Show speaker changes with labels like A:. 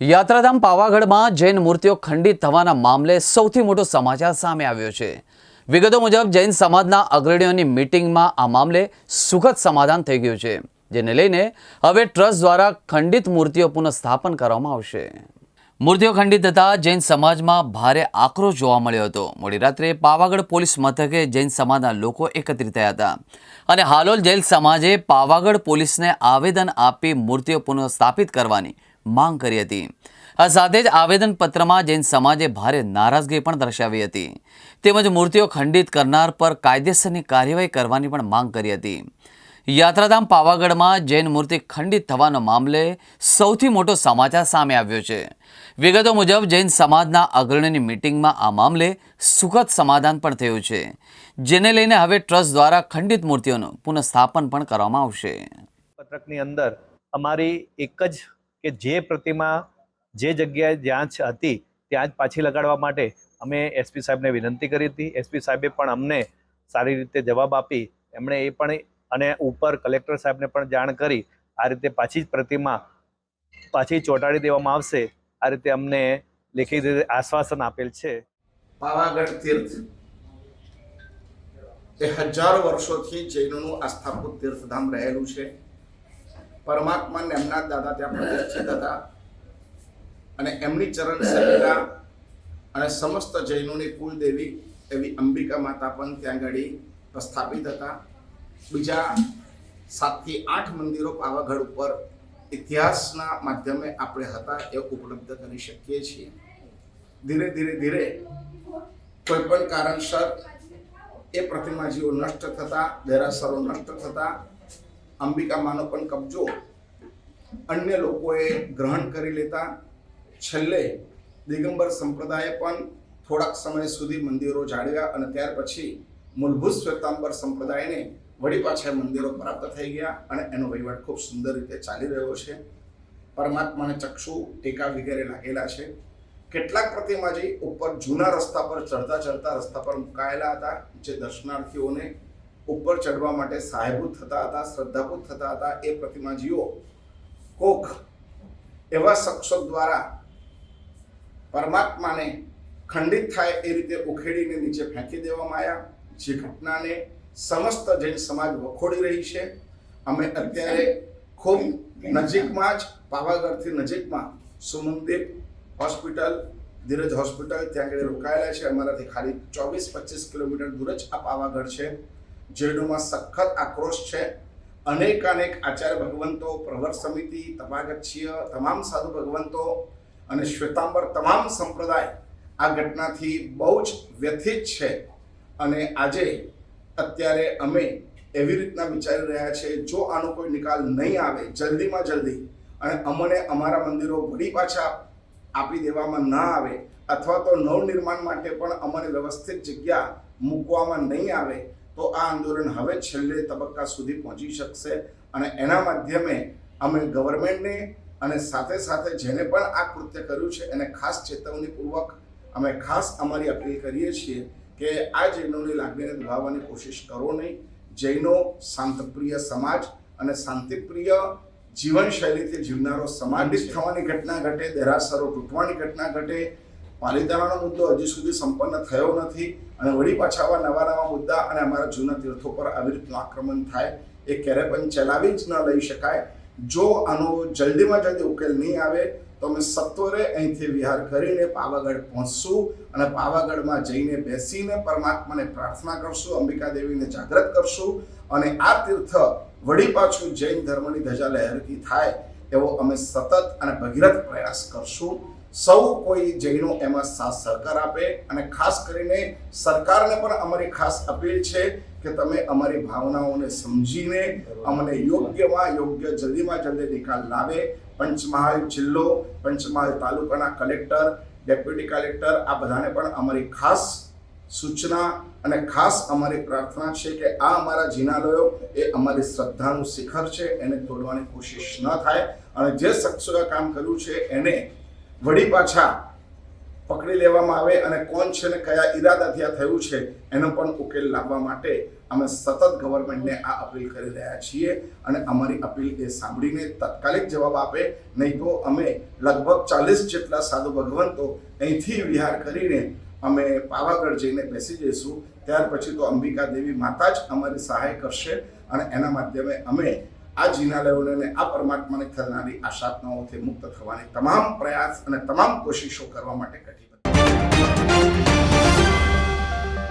A: યાત્રાધામ પાવાગઢમાં જૈન મૂર્તિઓ ખંડિત થવાના મામલે સૌથી મોટો સમાચાર સામે આવ્યો છે. વિગતો મુજબ, જૈન સમાજના અગ્રણીઓની મિટિંગમાં આ મામલે સુખદ સમાધાન થઈ ગયું છે, જેને લઈને હવે ટ્રસ્ટ દ્વારા ખંડિત મૂર્તિઓ પુનઃસ્થાપન કરવામાં આવશે. મૂર્તિઓ ખંડિત થતાં જૈન સમાજમાં ભારે આક્રોશ જોવા મળ્યો હતો. મોડી રાત્રે પાવાગઢ પોલીસ મથકે જૈન સમાજના લોકો એકત્રિત થયા હતા. અને હાલોલ જૈન સમાજે પાવાગઢ પોલીસને આવેદન આપી મૂર્તિઓ પુનઃસ્થાપિત કરવાની માંગ કરી હતી. આ સાથે જ આવેદનપત્રમાં જૈન સમાજે ભારે નારાજગી પણ દર્શાવી હતી. તેમજ મૂર્તિઓ ખંડિત કરનાર પર કાયદેસરની કાર્યવાહી કરવાની પણ માંગ કરી હતી. યાત્રાધામ પાવાગઢમાં જૈન મૂર્તિ ખંડિત થવાનો મામલે સૌથી મોટો સમાચાર સામે આવ્યો છે. વિગતો મુજબ, જૈન સમાજના અગ્રણીની મિટિંગમાં આ મામલે સુખદ સમાધાન પણ થયું છે, જેને લઈને હવે ટ્રસ્ટ દ્વારા ખંડિત મૂર્તિઓનું પુનઃસ્થાપન પણ કરવામાં આવશે.
B: પત્રકની અંદર અમારી એક જ કે જે પ્રતિમા જે જગ્યાએ જ્યાં જ હતી, ત્યાં જ પાછી લગાડવા માટે અમે એસપી સાહેબને વિનંતી કરી હતી. એસપી સાહેબે પણ અમને સારી રીતે જવાબ આપી. એમણે એ પણ અને ઉપર કલેક્ટર સાહેબને પણ જાણ કરી. આ રીતે પાછી જ પ્રતિમા પાછી ચોંટાડી દેવામાં આવશે. આ રીતે અમને લેખિત રીતે આશ્વાસન આપેલ છે.
C: પાવાગઢ તીર્થ. એ હજારો વર્ષોથી જૈનોનું આસ્થાભૂત તીર્થધામ રહેલું છે. પરમાત્મા ને એમના દાદા ત્યાં પ્રતિષ્ઠિત હતા. અને એમની ચરણ સેવિકા અને સમસ્ત જૈનોની કુલદેવી એવી અંબિકા માતા પણ ત્યાં આગળ પ્રસ્થાપિત હતા. બીજા સાતથી આઠ મંદિરો પાવાગઢ ઉપર ઇતિહાસના માધ્યમે આપણે હતા એ ઉપલબ્ધ કરી શકીએ છીએ. ધીરે ધીરે ધીરે કોઈ પણ કારણસર એ પ્રતિમાજીઓ નષ્ટ થતા, દેરાસરો નષ્ટ થતા અંબિકામાનો પણ કબજો અન્ય લોકોએ ગ્રહણ કરી લેતા. છેલ્લે દિગંબર સંપ્રદાયે પણ થોડાક સમય સુધી મંદિરો જાળવ્યા અને ત્યાર પછી મૂળભૂત શ્વેતાંબર સંપ્રદાયને વળી પાછા મંદિરો પ્રાપ્ત થઈ ગયા અને એનો વહીવટ ખૂબ સુંદર રીતે ચાલી રહ્યો છે. પરમાત્માને ચક્ષુ ટેકા વગેરે લાગેલા છે. કેટલાક પ્રતિમાજી ઉપર જૂના રસ્તા પર ચડતા ચડતા રસ્તા પર મુકાયેલા હતા, જે દર્શનાર્થીઓને ઉપર ચડવા માટે સાહેબૂત થતા હતા શ્રદ્ધાભૂત થતા હતા, એ પ્રતિમાજીઓ કોક એવા શખ્સો દ્વારા પરમાત્માને ખંડિત થાય એ રીતે ઉખેડીને નીચે ફેંકી દેવામાં આવ્યા. જે ઘટનાને સમસ્ત જૈન સમાજ વખોડી રહી છે. અમે અત્યારે ખૂબ નજીકમાં જ, પાવાગઢથી નજીકમાં સુમનદીપ હોસ્પિટલ, ધીરજ હોસ્પિટલ, ત્યાં આગળ રોકાયેલા છે. અમારાથી ખાલી ચોવીસ પચીસ કિલોમીટર દૂર જ આ પાવાગઢ છે. જૈનોમાં સખત આક્રોશ છે. અનેક અનેક આચાર્ય ભગવંતો પ્રવર સમિતિ, તપાગચ્છીય, તમામ સાધુ ભગવંતો અને શ્વેતાંબર તમામ સંપ્રદાય આ ઘટનાથી બહુ જ વ્યથિત છે. અને આજે અત્યારે અમે એવી રીતના વિચારી રહ્યા છે, જો આનો કોઈ નિકાલ નહીં આવે, જલ્દીમાં જલ્દી અને અમને અમારા મંદિરો વળી પાછા આપી દેવામાં ના આવે અથવા તો નવનિર્માણ માટે પણ અમને વ્યવસ્થિત જગ્યા મૂકવામાં નહીં આવે તો આ આંદોલન હવે છેલ્લે તબક્કા સુધી પહોંચી શકશે અને એના માધ્યમે અમે ગવર્મેન્ટને અને સાથે સાથે જેને પણ આ કૃત્ય કર્યું છે એને ખાસ ચેતવણીપૂર્વક અમે ખાસ અમારી અપીલ કરીએ છીએ કે આ જૈનોની લાગણીને દુભાવવાની કોશિશ કરો નહીં. જૈનો શાંતપ્રિય સમાજ અને શાંતિપ્રિય જીવનશૈલીથી જીવનારો સમાજ થવાની ઘટના ઘટે દેરાસરો તૂટવાની ઘટના ઘટે પાલિતાણાનો મુદ્દો હજી સુધી સંપન્ન થયો નથી અને વળી પાછા આવા નવા નવા મુદ્દા અને અમારા જૂના તીર્થો પર આવી રીતનું આક્રમણ થાય, એ ક્યારે પણ ચલાવી જ ન લઈ શકાય. જો આનો જલ્દીમાં જલ્દી ઉકેલ નહીં આવે, તો અમે સત્વરે અહીંથી વિહાર કરીને પાવાગઢ પહોંચશું અને પાવાગઢમાં જઈને બેસીને પરમાત્માને પ્રાર્થના કરશું, અંબિકા દેવીને જાગૃત કરશું અને આ તીર્થ વળી પાછું જૈન ધર્મની ધજા લહેરતી થાય એવો અમે સતત અને ભગીરથ પ્રયાસ કરશું. સૌ કોઈ જૈનો એમાં સાથ સહકાર આપે અને ખાસ કરીને સરકારને પણ અમારી ખાસ અપીલ છે કે તમે અમારી ભાવનાઓને સમજીને અમને યોગ્યમાં યોગ્ય જલ્દીમાં જલ્દી નિકાલ લાવે. પંચમહાલ જિલ્લો, પંચમહાલ તાલુકાના કલેક્ટર, ડેપ્યુટી કલેક્ટર, આ બધાને પણ અમારી ખાસ સૂચના અને ખાસ અમારી પ્રાર્થના છે કે આ અમારા જિનાલયો એ અમારી શ્રદ્ધાનું શિખર છે, એને તોડવાની કોશિશ ન થાય. અને જે શખ્સોએ કામ કર્યું છે, એને વળી પાછા પકડી લેવામાં આવે અને કોણ છે ને કયા ઈરાદાથી આ થયું છે, એનો પણ ઉકેલ લાવવા માટે અમે સતત ગવર્મેન્ટને આ અપીલ કરી રહ્યા છીએ અને અમારી અપીલ એ સાંભળીને તાત્કાલિક જવાબ આપે. નહીં તો અમે લગભગ ચાલીસ જેટલા સાધુ ભગવંતો અહીંથી વિહાર કરીને અમે પાવાગઢ જઈને બેસી જઈશું. ત્યાર પછી તો અંબિકા દેવી માતા જ અમારી સહાય કરશે અને એના માધ્યમે અમે આ જિનાલયોને અને આ પરમાત્માને થનારી આશાત્માઓથી મુક્ત થવાની તમામ પ્રયાસ અને તમામ કોશિશો કરવા માટે કટિબદ્ધ.